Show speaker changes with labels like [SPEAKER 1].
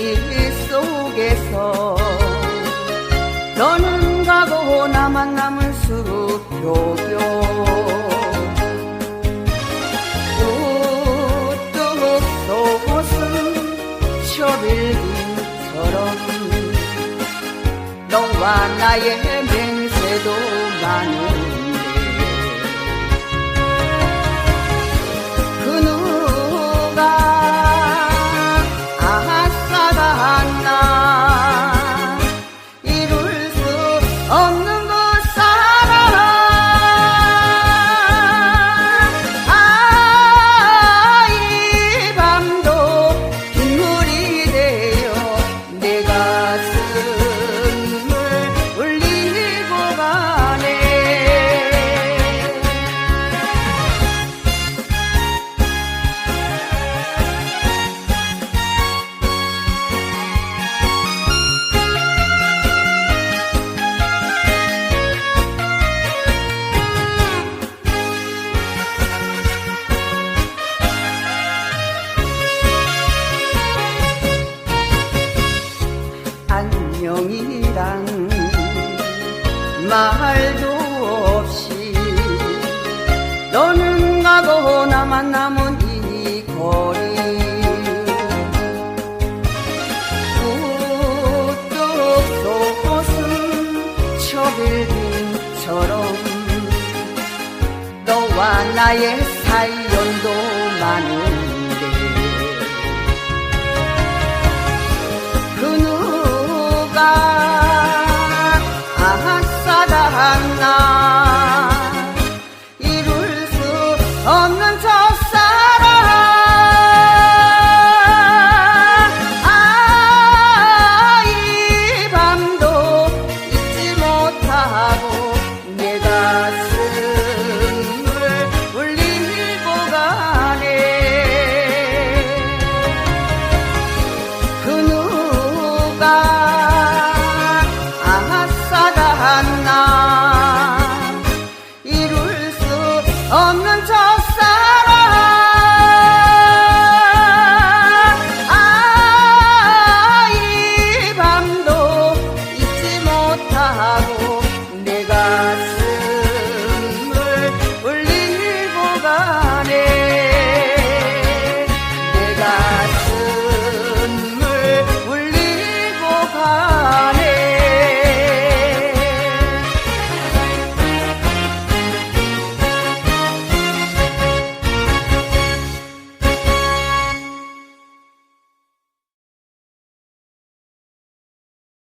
[SPEAKER 1] 길 속에서 너는 가고 나만 남을 수록 교교. 우뚝 옷은 셔빌딩처럼 너와 나의 맹세도 많은 말도 없이 너는 가고 나만 남은 이 거리. 우뚝 솟은 초빌딩처럼 너와 나의 사연도 많은 하고 내 가슴을 울리고 가네. 그 누가 아싸다 나 이룰 수 없는 첫